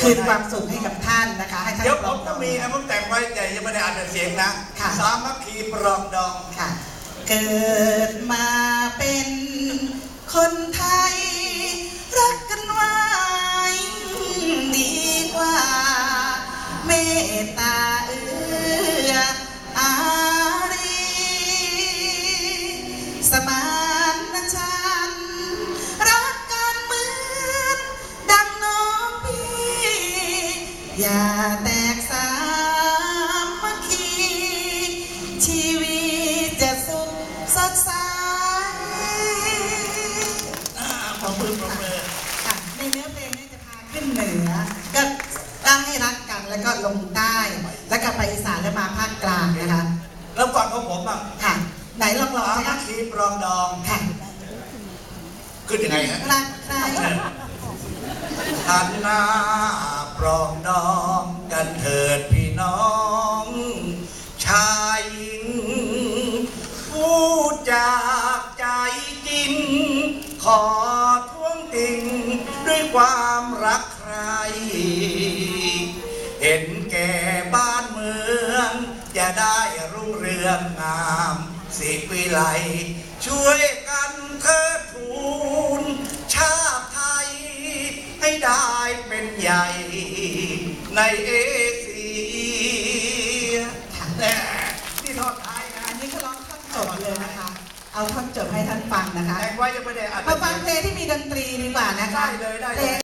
คืนความสุขให้กับท่านนะคะ ให้ท่านเดี๋ยวปผรองมดก็องมีนะผมแต่งไว้แต่ยังไม่ได้อ่านเป็นเสียงนะค่ะสามัคคีปรองดองค่ะ เกิดมาเป็นคน อย่าแตกสามัคคีชีวิตจะสุขสดใสอ่าปรบมือปรบมือค่ะในเนื้อเพลงเนี่ยจะพาขึ้นเหนือ ก็ตั้งให้รักกันแล้วก็ลงใต้ แล้วก็ไปอีสานแล้วมาภาคกลางนะคะแล้วฟังของผมบ้างค่ะ ไหนลองลองสาสิมัคะคคีปรองดอง ค่ะขึ้นยังไงฮะรักใคร หันหน้า ปรองดองกันเถิดพี่น้อง ชายหญิงพูดจากใจจริง ขอท้วงติงด้วยความรักใคร เห็นแก่บ้านเมือง จะได้รุ่งเรืองงามสิวิไลช่วยกันเทิดทูนชาติไทย ให้ได้เป็นใหญ่ ในเอเชียค่ะแน่ที่ทอดท้ายนะอันนี้ก็ร้องท่อนจบเลยนะคะ เอาท่อนจบให้ท่านฟังนะคะแต่งไว้ยังไม่ได้อัด มาฟังเพลงที่มีดนตรีดีกว่านะคะได้เลยได้เลย พง